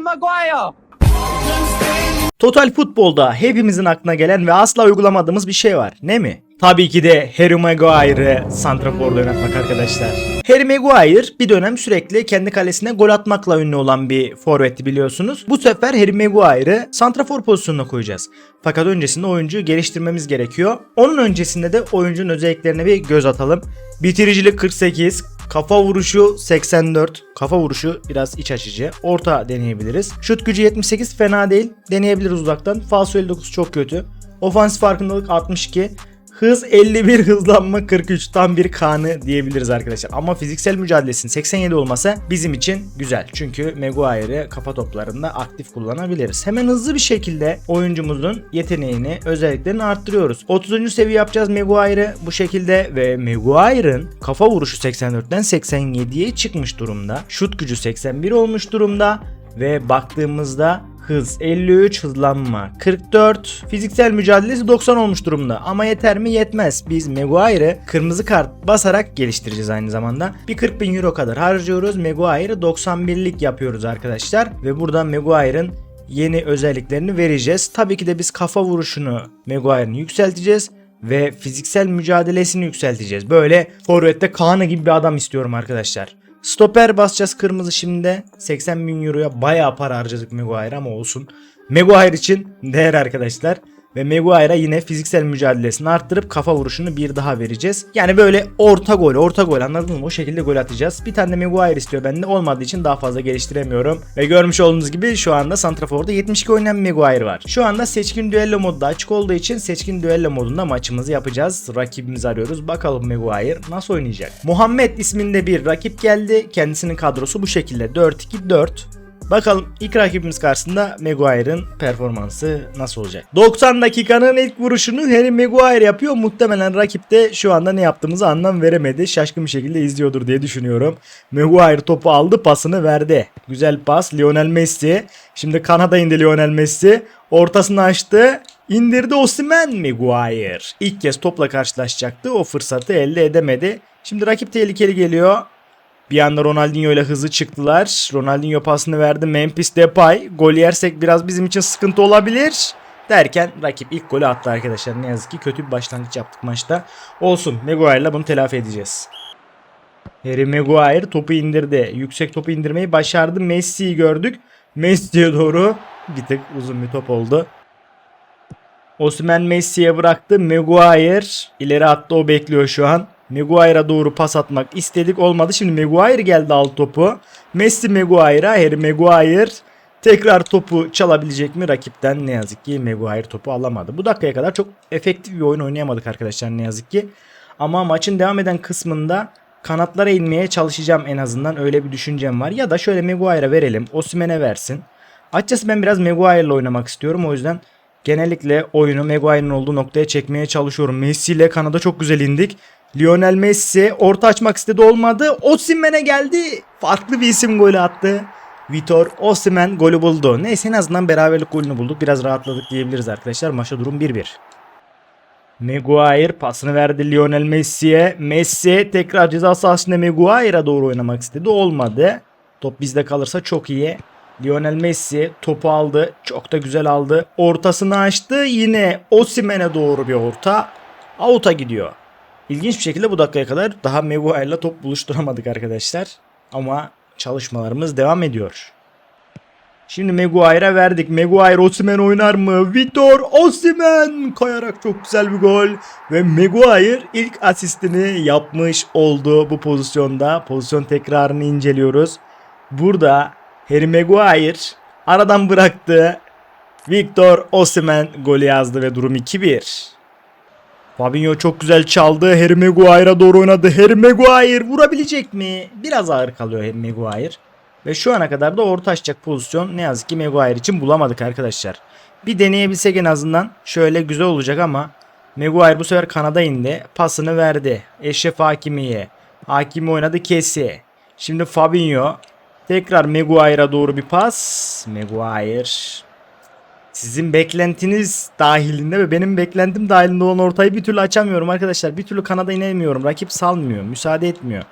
Maguire. Total futbolda hepimizin aklına gelen ve asla uygulamadığımız bir şey var. Ne mi? Tabii ki de Harry Maguire'ı santraforda oynatmak arkadaşlar. Harry Maguire bir dönem sürekli kendi kalesine gol atmakla ünlü olan bir forvetti biliyorsunuz. Bu sefer Harry Maguire'ı santrafor pozisyonuna koyacağız. Fakat öncesinde oyuncuyu geliştirmemiz gerekiyor. Onun öncesinde de oyuncunun özelliklerine bir göz atalım. Bitiricilik 48, Kafa vuruşu 84. Kafa vuruşu biraz iç açıcı. Orta deneyebiliriz. Şut gücü 78 fena değil. Deneyebiliriz uzaktan. Falso 59 çok kötü. Ofansif farkındalık 62. Hız 51, hızlanma 43. Tam bir kanı diyebiliriz arkadaşlar. Ama fiziksel mücadelesinin 87 olması bizim için güzel. Çünkü Maguire'ı kafa toplarında aktif kullanabiliriz. Hemen hızlı bir şekilde oyuncumuzun yeteneğini, özelliklerini arttırıyoruz. 30. seviye yapacağız Maguire'ı bu şekilde ve Maguire'ın kafa vuruşu 84'ten 87'ye çıkmış durumda. Şut gücü 81 olmuş durumda ve baktığımızda hız 53, hızlanma 44, fiziksel mücadelesi 90 olmuş durumda. Ama yeter mi? Yetmez. Biz Maguire'ı kırmızı kart basarak geliştireceğiz aynı zamanda. Bir 40 bin euro kadar harcıyoruz. Maguire'ı 91'lik yapıyoruz arkadaşlar. Ve buradan Maguire'ın yeni özelliklerini vereceğiz. Tabii ki de biz kafa vuruşunu Maguire'ın yükselteceğiz ve fiziksel mücadelesini yükselteceğiz. Böyle forvette Kaan'ı gibi bir adam istiyorum arkadaşlar. Stoper basacağız kırmızı şimdi de. 80 bin euroya bayağı para harcadık Maguire ama olsun. Maguire için değer arkadaşlar. Ve Maguire'a yine fiziksel mücadelesini arttırıp kafa vuruşunu bir daha vereceğiz. Yani böyle orta gol, orta gol anladın mı? O şekilde gol atacağız. Bir tane de Maguire istiyor bende. Olmadığı için daha fazla geliştiremiyorum. Ve görmüş olduğunuz gibi şu anda Santrafor'da 72 oynayan Maguire var. Şu anda seçkin düello modu da açık olduğu için seçkin düello modunda maçımızı yapacağız. Rakibimizi arıyoruz. Bakalım Maguire nasıl oynayacak. Muhammed isminde bir rakip geldi. Kendisinin kadrosu bu şekilde. 4-2-4. Bakalım ilk rakibimiz karşısında Maguire'ın performansı nasıl olacak? 90 dakikanın ilk vuruşunu Harry Maguire yapıyor. Muhtemelen rakip de şu anda ne yaptığımızı anlam veremedi. Şaşkın bir şekilde izliyordur diye düşünüyorum. Maguire topu aldı pasını verdi. Güzel pas Lionel Messi. Şimdi Kanada indi Lionel Messi. Ortasını açtı. İndirdi Osimhen Maguire. İlk kez topla karşılaşacaktı. O fırsatı elde edemedi. Şimdi rakip tehlikeli geliyor. Bir anda Ronaldinho ile hızlı çıktılar. Ronaldinho pasını verdi. Memphis Depay. Gol yersek biraz bizim için sıkıntı olabilir. Derken rakip ilk golü attı arkadaşlar. Ne yazık ki kötü bir başlangıç yaptık maçta. Olsun. Maguire'la bunu telafi edeceğiz. Harry Maguire topu indirdi. Yüksek topu indirmeyi başardı. Messi'yi gördük. Messi'ye doğru bir tık uzun bir top oldu. Osimhen Messi'ye bıraktı. Maguire ileri attı. O bekliyor şu an. Maguire'a doğru pas atmak istedik olmadı. Şimdi Maguire geldi al topu. Messi Maguire'a Harry Maguire tekrar topu çalabilecek mi rakipten ne yazık ki Maguire topu alamadı. Bu dakikaya kadar çok efektif bir oyun oynayamadık arkadaşlar ne yazık ki. Ama maçın devam eden kısmında kanatlara inmeye çalışacağım en azından öyle bir düşüncem var. Ya da şöyle Maguire'a verelim. Osimhen'e versin. Açıkçası ben biraz Maguire'la oynamak istiyorum. O yüzden genellikle oyunu Maguire'ın olduğu noktaya çekmeye çalışıyorum. Messi ile Kanada çok güzel indik. Lionel Messi orta açmak istedi olmadı. Osimhen'e geldi. Farklı bir isim golü attı. Vitor Osimhen golü buldu. Neyse en azından beraberlik golünü bulduk. Biraz rahatladık diyebiliriz arkadaşlar. Maçta durum 1-1. Maguire pasını verdi Lionel Messi'ye. Messi tekrar ceza sahasında Maguire'a doğru oynamak istedi. Olmadı. Top bizde kalırsa çok iyi. Lionel Messi topu aldı. Çok da güzel aldı. Ortasını açtı. Yine Osimhen'e doğru bir orta. Out'a gidiyor. İlginç bir şekilde bu dakikaya kadar daha Maguire'la top buluşturamadık arkadaşlar. Ama çalışmalarımız devam ediyor. Şimdi Maguire'a verdik. Maguire Osimhen oynar mı? Vitor Osimhen kayarak çok güzel bir gol. Ve Maguire ilk asistini yapmış oldu bu pozisyonda. Pozisyon tekrarını inceliyoruz. Burada Harry Maguire aradan bıraktı. Victor Osimhen golü yazdı ve durum 2-1. Fabinho çok güzel çaldı. Harry Maguire'a doğru oynadı. Harry Maguire vurabilecek mi? Biraz ağır kalıyor Harry Maguire. Ve şu ana kadar da orta açacak pozisyon ne yazık ki Maguire için bulamadık arkadaşlar. Bir deneyebilsek en azından şöyle güzel olacak ama Maguire bu sefer kanada indi. Pasını verdi. Eşref Hakimi'ye. Hakimi oynadı kesi. Şimdi Fabinho. Tekrar Maguire'a doğru bir pas. Maguire sizin beklentiniz dahilinde ve benim beklentim dahilinde olan ortayı bir türlü açamıyorum arkadaşlar. Bir türlü kanada inemiyorum. Rakip salmıyor. Müsaade etmiyor.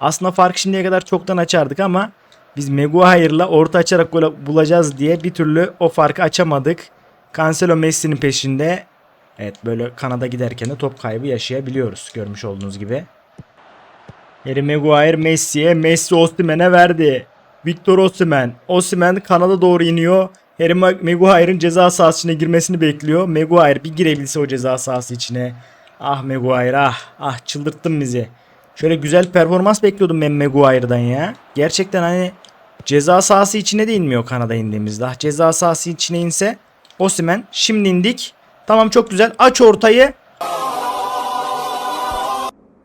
Aslında fark şimdiye kadar çoktan açardık ama Biz Maguire'la orta açarak gol bulacağız diye bir türlü o farkı açamadık. Cancelo Messi'nin peşinde. Evet böyle kanada giderken de top kaybı yaşayabiliyoruz görmüş olduğunuz gibi. Harry Maguire Messi'ye, Messi Osimhen'e verdi. Victor Osimhen. Osimhen kanada doğru iniyor. Harry Ma- Maguire'ın ceza sahası içine girmesini bekliyor. Maguire bir girebilse o ceza sahası içine. Ah Maguire ah. Ah çıldırttın bizi. Şöyle güzel performans bekliyordum ben Maguire'dan ya. Gerçekten hani ceza sahası içine de inmiyor Kanada indiğimizde. Ah, ceza sahası içine inse Osimhen şimdi indik. Tamam çok güzel. Aç ortayı.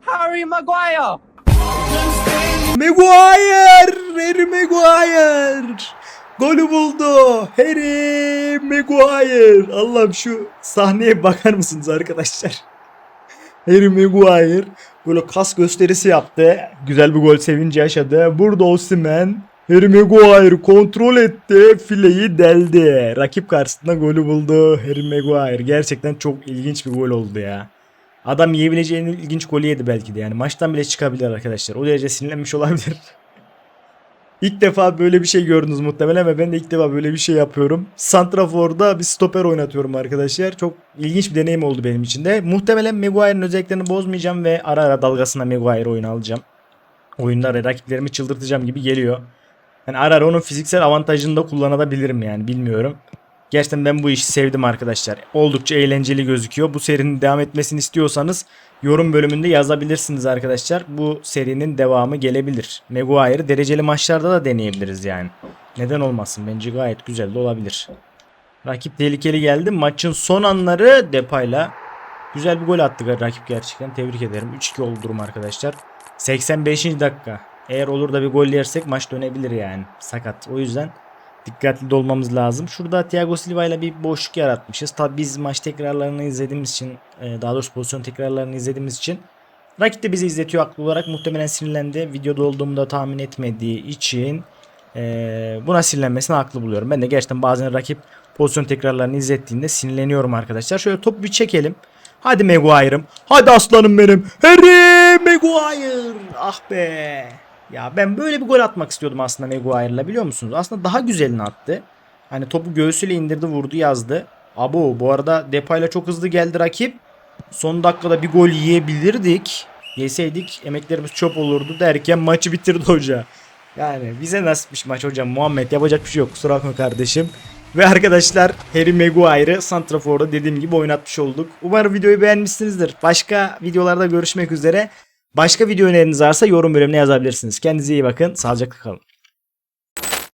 Harry Maguire! Maguire! Harry Maguire! Golü buldu. Harry Maguire. Allah'ım şu sahneye bakar mısınız arkadaşlar? Harry Maguire böyle kas gösterisi yaptı. Güzel bir gol sevinci yaşadı. Burada Osimhen Harry Maguire kontrol etti. Fileyi deldi. Rakip karşısında golü buldu. Harry Maguire. Gerçekten çok ilginç bir gol oldu ya. Adam yiyebileceği en ilginç golü yedi belki de. Yani maçtan bile çıkabilir arkadaşlar. O derece sinirlenmiş olabilir. İlk defa böyle bir şey gördünüz muhtemelen ve ben de ilk defa böyle bir şey yapıyorum. Santrafor'da bir stoper oynatıyorum arkadaşlar. Çok ilginç bir deneyim oldu benim için de. Muhtemelen Maguire'ın özelliklerini bozmayacağım ve ara ara dalgasına Maguire oyunu alacağım. Oyunlarda rakiplerimi çıldırtacağım gibi geliyor. Yani ara ara onun fiziksel avantajını da kullanabilirim yani bilmiyorum. Gerçekten ben bu işi sevdim arkadaşlar. Oldukça eğlenceli gözüküyor. Bu serinin devam etmesini istiyorsanız yorum bölümünde yazabilirsiniz arkadaşlar. Bu serinin devamı gelebilir. Maguire dereceli maçlarda da deneyebiliriz yani. Neden olmasın? Bence gayet güzel de olabilir. Rakip tehlikeli geldi. Maçın son anları Depay'la güzel bir gol attı rakip gerçekten. Tebrik ederim. 3-2 oldu durum arkadaşlar. 85. dakika. Eğer olur da bir gol yersek maç dönebilir yani. Sakat. O yüzden dikkatli olmamız lazım. Şurada Thiago Silva ile bir boşluk yaratmışız. Tabi biz maç tekrarlarını izlediğimiz için e, daha doğrusu pozisyon tekrarlarını izlediğimiz için rakip de bizi izletiyor haklı olarak. Muhtemelen sinirlendi. Videoda olduğumu da tahmin etmediği için e, buna sinirlenmesini haklı buluyorum. Ben de gerçekten bazen rakip pozisyon tekrarlarını izlettiğinde sinirleniyorum arkadaşlar. Şöyle topu bir çekelim. Hadi Maguire'ım. Hadi aslanım benim. Harry Maguire. Ah be. Ya ben böyle bir gol atmak istiyordum aslında Maguire'la biliyor musunuz? Aslında daha güzelini attı. Hani topu göğsüyle indirdi vurdu yazdı. Abo bu arada Depay'la çok hızlı geldi rakip. Son dakikada bir gol yiyebilirdik. Yeseydik emeklerimiz çöp olurdu derken maçı bitirdi hoca. Yani bize nasipmiş maç hocam Muhammed yapacak bir şey yok kusura bakma kardeşim. Ve arkadaşlar Harry Maguire'ı Santrafor'da dediğim gibi oynatmış olduk. Umarım videoyu beğenmişsinizdir. Başka videolarda görüşmek üzere. Başka video öneriniz varsa yorum bölümüne yazabilirsiniz. Kendinize iyi bakın. Sağlıcakla kalın.